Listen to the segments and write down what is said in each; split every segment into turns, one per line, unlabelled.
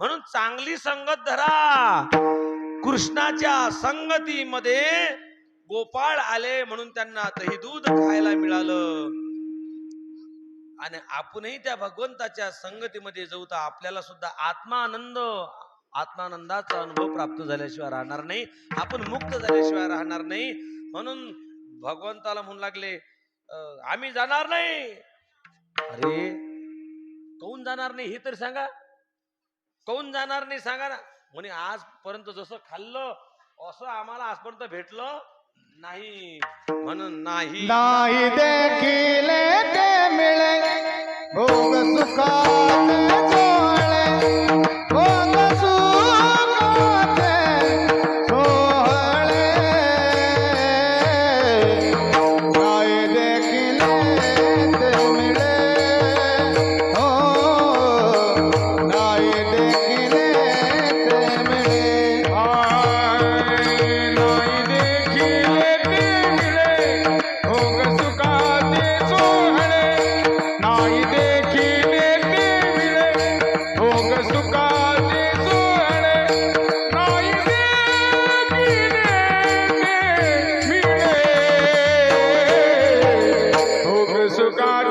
म्हणून चांगली संगत धरा. कृष्णाच्या संगतीमध्ये गोपाळ आले म्हणून त्यांना दही दूध खायला मिळालं. आणि आपणही त्या भगवंताच्या संगतीमध्ये जाऊ तर आपल्याला सुद्धा आत्मानंद आत्मानंदाचा अनुभव प्राप्त झाल्याशिवाय राहणार नाही. आपण मुक्त झाल्याशिवाय राहणार नाही. म्हणून भगवंताला म्हणू लागले आम्ही जाणार नाही. अरे काऊन जाणार नाही हे तरी सांगा. काऊन जाणार नाही सांगा ना. म्हणे आजपर्यंत जसं खाल्लं असं आम्हाला आजपर्यंत भेटलं नाही. म्हणून नाही.
नाही देखील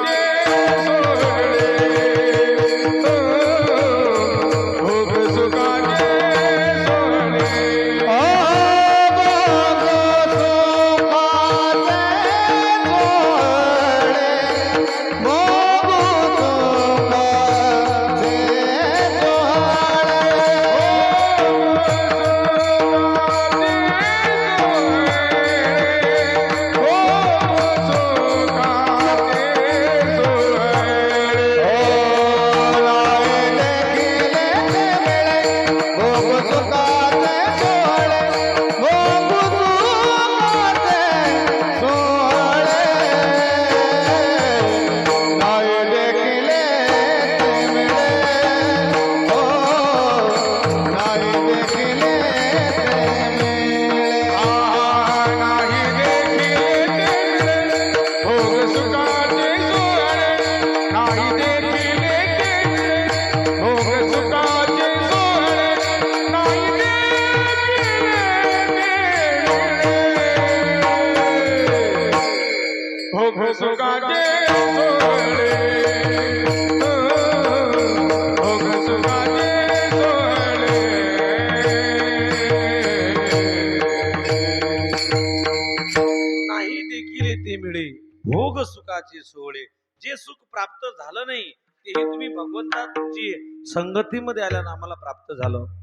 सुखाचे भोग सुखाचे सोहळे
नाही देखील ते मिळे. भोग सुखाचे सोहळे. जे सुख प्राप्त झालं नाही तेही तुम्ही भगवंताची संगतीमध्ये आल्यानं आम्हाला प्राप्त झालं.